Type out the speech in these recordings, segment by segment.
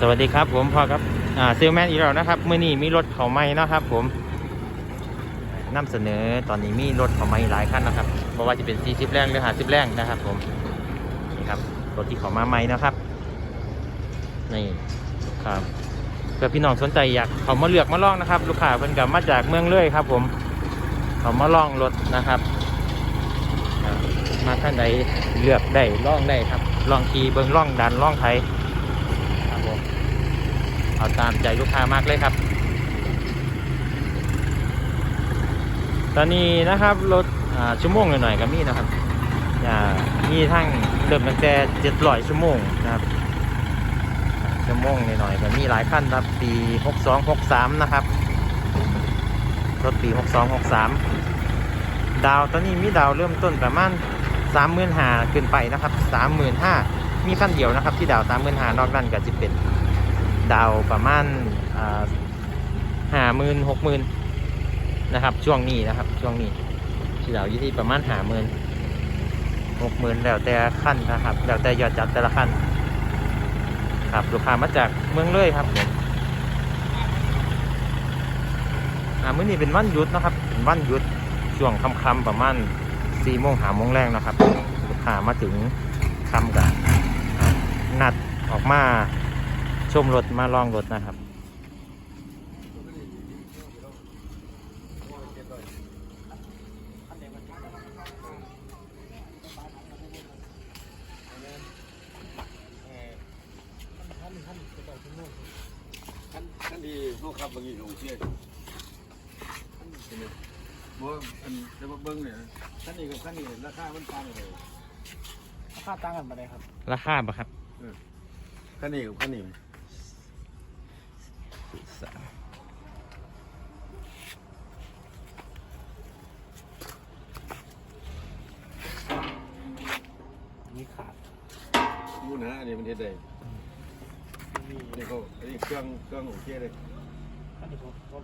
สวัสดีครับ ผมพ่อครับอ่าเซลแมนอีกแล้วนะครับเมื่อนี้มีรถเขาไม่นะครับ ผมนำเสนอตอนนี้มีรถเขาไม่หลายคันนะครับเพราะว่าจะเป็น 40 แรงหรือ50แรงนะครับ ผมนี่ครับรถที่เขามาใหม่นะครับนี่ครับเพื่อพี่น้องสนใจอยากเขามาเลือกมาลองนะครับ ลูกค้าเพิ่นกับมาจากเมืองเลื่อยครับ ผมเขามาลองรถนะครับมาท่านใดเลือกได้ลองได้ครับลองขี่เบิ้งลองดันลองไทย เอาตามใจลูกค้ามากเลยครับ ตอนนี้นะครับรถชั่วโมงหน่อยๆก็มีนะครับอ่ามีทั้งเริ่มตั้งแต่เจ็ดร้อยชั่วโมงนะครับชั่วโมงหน่อยๆก็มีหลายขั้นครับปีหกสองหกสามนะครับรถปีหกสองหกสามดาวตอนนี้มีดาวเริ่มต้นประมาณสามหมื่นห้าขึ้นไปนะครับสามหมื่นห้ามีขั้นเดียวนะครับ ที่ดาวสามหมื่นห้านอกนั้นก็จะเป็น ดาวประมาณห้าหมื่นหกหมื่นนะครับ ช่วงนี้นะครับ ช่วงนี้ที่ดาวอยู่ที่ประมาณห้าหมื่นหกหมื่นแล้วแต่ขั้นนะครับ แล้วแต่ยอดจัดแต่ละขั้นครับลูกค้ามาจากเมืองเลยครับผมอ่ามื้อนี้เป็นวันหยุดนะครับเป็นวันหยุดช่วงค่ำๆประมาณสี่โมงหาโมงแรงนะครับลูกค้ามาถึงคำกับนัดออกมา ชมรถมาลองรถนะครับ ท่านท่านที่เขาขับบางทีของเชี่ยบ่อันจะมาเบิ้งเนี่ยท่านนี้กับท่านนี้ราคามันต่างกันเลยราคาต่างกันมาได้ครับ ราคาปะครับท่านนี้กับท่านนี้ มีขาดมูนะอันนี้มันเฮ็ดได้มีอันนี้เขาอันนี้เครื่องเครื่องของเชี่ยเลยอันนี้ผมผม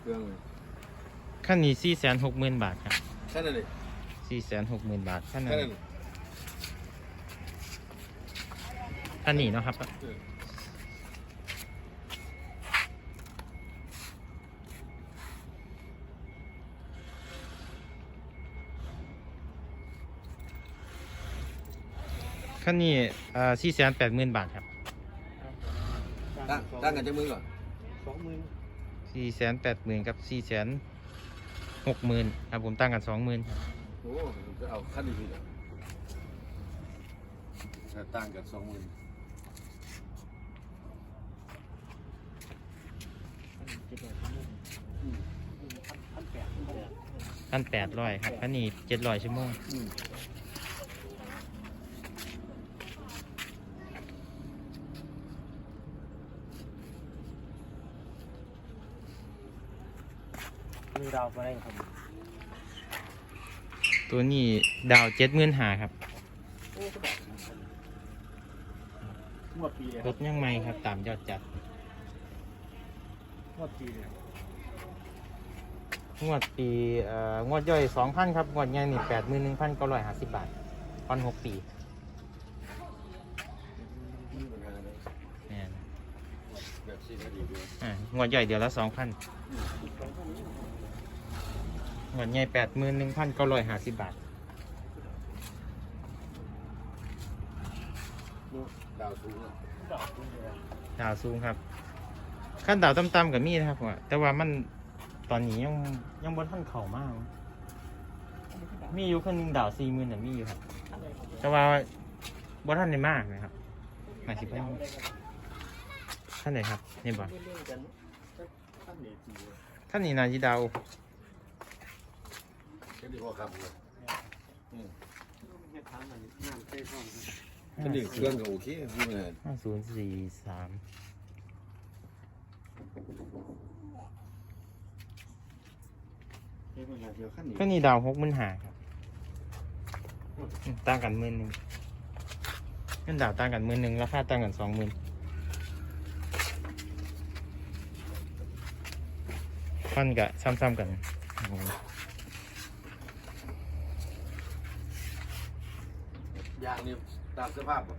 เครื่องเลยขั้นนี้สี่แสนหกหมื่นบาทครับท่านนั้นเลยสี่แสนหกหมื่นบาทขั้นนั้ท่านนนั้น ขั้นนี้เนาะครับ เออ ขั้นนี้สี่แสนแปดหมื่นบาทครับตั้งตั้งกันจะมือก่อนสองหมื่นสี่แสนแปดหมื่นกับสี่แสนหกหมื่นครับผมตั้งกันสองหมื่นโอ้จะเอาขั้นนี้พี่เหรอถ้าตั้งกันสองหมื่นเจ็ดร้อยชั่วโมงพันพันแปดพันแปดขั้นแปดร้อยครับขั้นนี้เจ็ดร้อยชั่วโมง อืมมีดาวมาได้ครับตัวนี้ดาวเจ็ดหมื่นหาครับโอ้ก็แบบงวดปีเลยรถยังไม่ครับ ตามยอดจัดงวดปีเลยงวดปีเอ่องวดย่อยสองพันครับ งวดใหญ่นี่แปดหมื่นหนึ่งพันเก้าร้อยห้าสิบบาทพันหกปีมีปัญหาเลยเนี่ยแบบสี่นาทีเดียวอ่างวดใหญ่เดียวละสองพัน งวดใหญ่แปดหมื่นหนึ่งพันเก้าร้อยห้าสิบบาท ดาวสูงอะดาวสูงครับ ขั้นดาวต่ำๆกับมีนะครับว่าแต่ว่ามันตอนนี้ยังยังบนท่านเข่ามาก มีอยู่คนหนึ่งดาวสี่หมื่นน่ะมีอยู่ครับ แต่ว่าบนท่านในมากนะครับมาสิบห้าท่านไหนครับ นี่บ่เล่นกันท่านเดจีเลยท่านนี้นาจิดาว แค่นี้พอครับเลยอืมเฮ็ดทางมันน้ำเต้ห้องแค่นี้เครื่องก็โอเคมีปัญหาห้าศูนย์สี่สามเฮ็ดเวลาเดียวขั้นนี้ก็นี่ดาวหกหมื่นหาครับอืมต่างกันหมื่นหนึ่งเงินดาวต่างกันหมื่นหนึ่งราคาต่างกันสองหมื่นฟันกะซ้ำๆกันอืม ยางนี่ตามสภาพบ่